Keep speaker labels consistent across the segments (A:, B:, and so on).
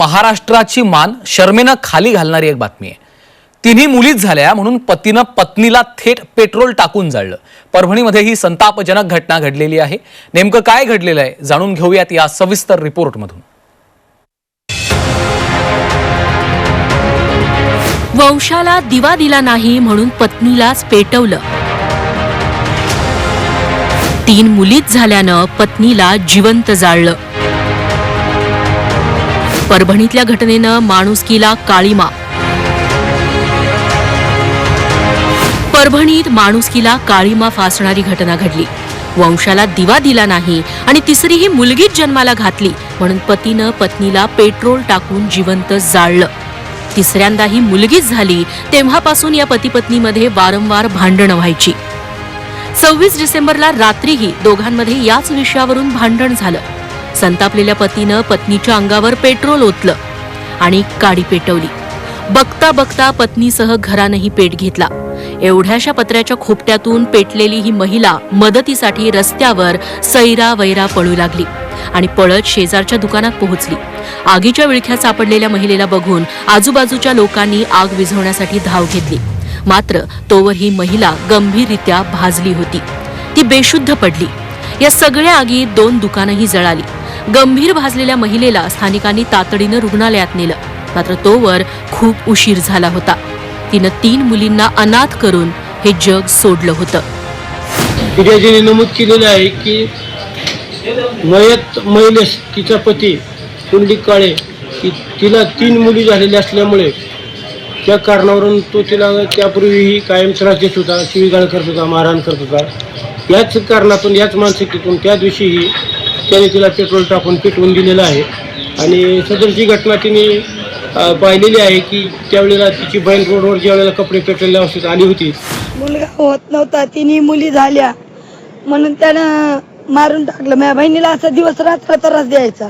A: महाराष्ट्राची मान शर्मेनं खाली घालणारी एक बातमी आहे. तिन्ही मुलीच झाल्या म्हणून पतीनं पत्नीला थेट पेट्रोल टाकून जाळलं. परभणीमध्ये ही संतापजनक घटना घडलेली आहे. नेमकं काय घडलेलं आहे जाणून घेऊयात या सविस्तर रिपोर्टमधून.
B: वंशाला दिवा दिला नाही म्हणून पत्नीलाच पेटवलं. तीन मुलीच झाल्यानं पत्नीला जिवंत जाळलं. परभणीतल्या घटनेनं माणुसकीला काळीमा. परभणीत माणुसकीला काळीमा फासणारी घटना घडली. वंशाला दिवा दिला नाही आणि तिसरी ही मुलगीच जन्माला घातली म्हणून पतीनं पत्नीला पेट्रोल टाकून जिवंत जाळलं. तिसऱ्यांदा ही मुलगीच झाली तेव्हापासून या पती पत्नीमध्ये वारंवार भांडणं व्हायची. सव्वीस डिसेंबरला रात्रीही दोघांमध्ये याच विषयावरून भांडण झालं. संतापलेल्या पतीनं पत्नीच्या अंगावर पेट्रोल ओतलं आणि काडी पेटवली. बघता बघता पत्नीसह घरानंही पेट घेतला. एवढ्याशा पत्र्याच्या खोपट्यातून पेटलेली ही महिला मदतीसाठी रस्त्यावर सैरा वैरा पळू लागली आणि पळत शेजारच्या दुकानात पोहोचली. आगीच्या विळख्यात सापडलेल्या महिलेला बघून आजूबाजूच्या लोकांनी आग विझवण्यासाठी धाव घेतली. मात्र तोवर ही महिला गंभीररित्या भाजली होती. ती बेशुद्ध पडली. या सगळ्या आगीत दोन दुकानंही जळाली. गंभीर भाजलेल्या महिलेला स्थानिकांनी तातडीनं रुग्णालयात नेलं. मात्र तोवर खूप उशीर झाला होता. तिनं तीन मुलींना अनाथ करून हे जग सोडलं होतं.
C: फिर्यादीने नमूद केलेलं आहे की मयत महिलेस तिचा पती पुंडलिक काळे तिला तीन मुली झालेल्या असल्यामुळे त्या कारणावरून तो तिला त्यापूर्वीही कायम त्रास देत होता शिवीगाळ करत होता मारहाण करत होता. याच कारणातून याच मानसिकतेतून त्या दिवशीही त्याने तिला पेट्रोल टाकून पेटवून दिलेलं आहे. आणि सदरची घटना तिने पाहिलेली आहे की त्यावेळेला तिची बहीण रोडवर ज्यावेळेला कपडे पेटवलेल्या अवस्थेत आली होती.
D: मुलगा होत नव्हता. तिने मुली झाल्या. म्हणून त्यानं मारून टाकलं. माझ्या बहिणीला असा दिवस रात्र त्रास द्यायचा.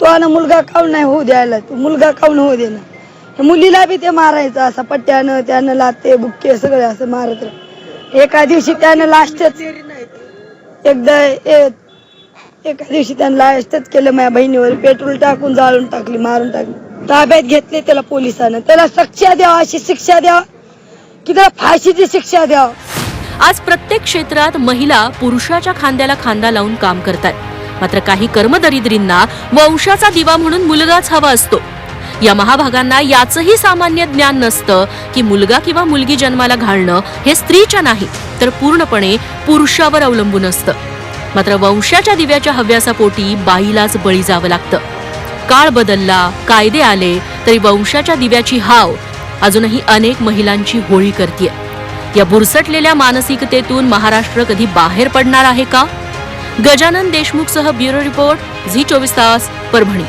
D: तो आणि मुलगा काऊन नाही होऊ द्यायला? तो मुलगा काऊन होऊ देणं मुलीला बी ते मारायचं असं पट्ट्यानं त्यानं लाते बुक्के सगळे असं मारत एका दिवशी त्यानं लास्टच एकदा एका दिवशी त्यांना अष्टच केलं माझ्या बहिणीवर पेट्रोल टाकून जाळून टाकली मारून टाकली. ताब्यात घेतले त्याला पोलिसानं. त्याला शिक्षा द्यावा अशी शिक्षा द्यावा की त्याला फाशीची शिक्षा द्यावा?
B: आज प्रत्येक क्षेत्रात महिला पुरुषाच्या खांद्याला खांदा लावून काम करतात मात्र काही कर्मदरिद्रींना वंशाचा दिवा म्हणून मुलगाच हवा असतो. या महाभागांना याचही सामान्य ज्ञान नसतं की मुलगा किंवा मुलगी जन्माला घालणं हे स्त्रीच्या नाही तर पूर्णपणे पुरुषावर अवलंबून असतं. मात्र वंशाच्या दिव्याच्या हव्यासापोटी बाईलाच बळी जावं लागतं. काळ बदलला कायदे आले तरी वंशाच्या दिव्याची हाव अजूनही अनेक महिलांची होळी करते या बुरसटलेल्या मानसिकतेतून महाराष्ट्र कधी बाहेर पडणार आहे का? गजानन देशमुखसह ब्युरो रिपोर्ट झी चोवीस तास परभणी.